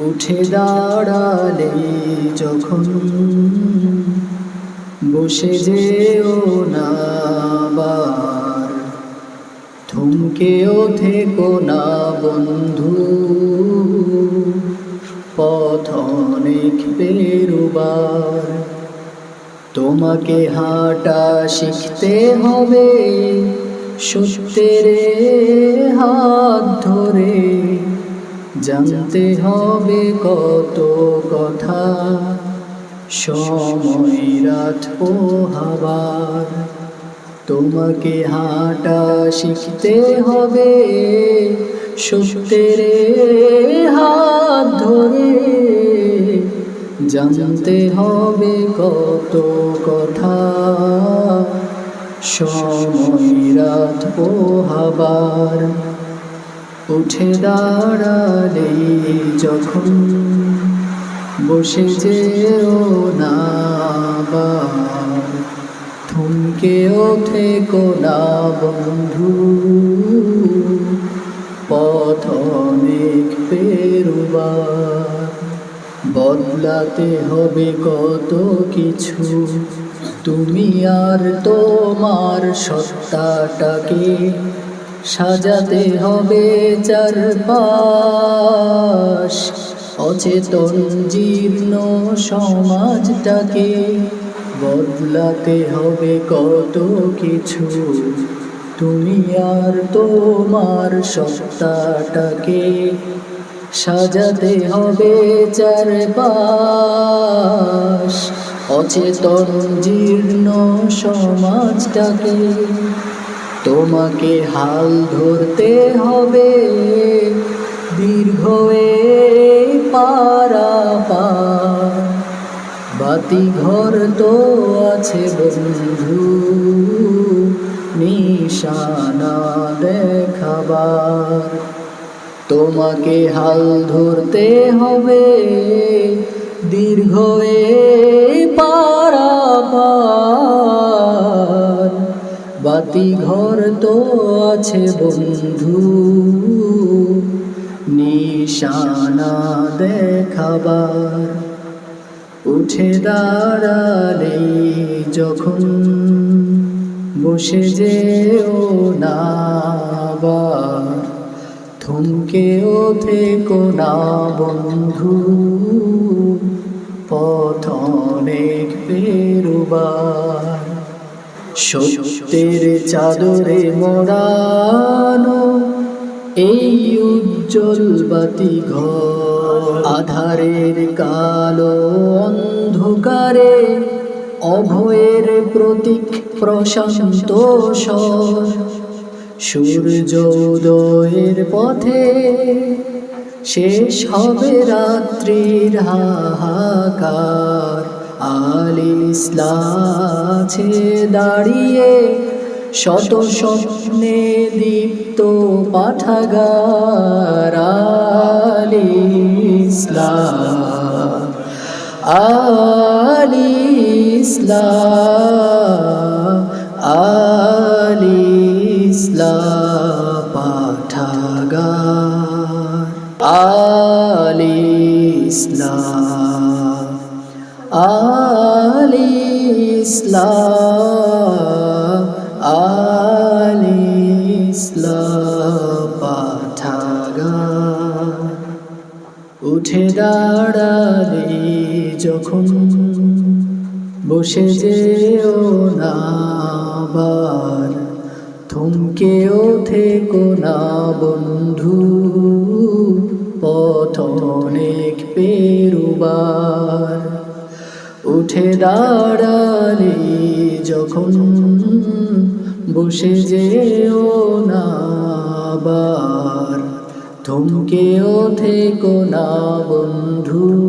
উঠে দাঁড়ালে যখন বসে যেও না থমকেও থেকো না বন্ধু। পথ অনেক পেরুবার তোমাকে হাঁটা শিখতে হবে, সত্যের ধরে জানতে হবে কত কথা। সময়, রাত ও হাবার তোমাকে হাঁটা শিখতে হবে সত্যের হাত ধরে। জানতে হবে কত কথা। সময়, রাত পোহাবার উঠে দাঁড়ালে যখন বসে যেও না বার থমকেও থেকো না বন্ধু, পথ পেরুবার, বদলাতে হবে কত কিছু, তুমি আর তোমার সত্তাটাকে সাজাতে হবে চারপাশ। অচেতন জীর্ণ সমাজটাকে বদলাতে হবে কত কিছু। তুমি আর তোমার সত্তাটাকে সাজাতে হবে চারপাশ। অচেতন জীর্ণ সমাজটাকে তোমাকে হাল ধরতে হবে। দীর্ঘ পারাপার। বাতি ঘর তো আছে বন্ধু, নিশানা দেখাবার। তোমাকে হাল ধরতে হবে। দীর্ঘ এই বাতি ঘর তো আছে বন্ধু। নিশানা দেখাবার উঠে দাঁড়ালে যখন বসে যেও না আবার থমকেও থেকো না বন্ধু। পথ অনেক পেরুবার সত্যের চাদরে মোড়ানো এই উজ্জ্বল বাতি ঘর। আধারের কালো অন্ধকারে অভয়ের প্রতীক প্রশান্ত সূর্যোদয়ের পথে শেষ হবে রাত্রির হাহাকার। আলিসলাছে দাঁড়িয়ে শত স্বপ্নে দীপ্ত পাঠাগার। আলিসলা আলিসলা আলিসলা পাঠাগার। আলিসলা আলিসলা আলিসলা পাঠাগার উঠে দাঁড়ালে যখন বসে যেও না আবার থমকেও থেকো না বন্ধু, পথ অনেক পেরুবার। উঠে দাঁড়ালি যখন বসে যেও না আবার থমকেও থেকো না বন্ধু।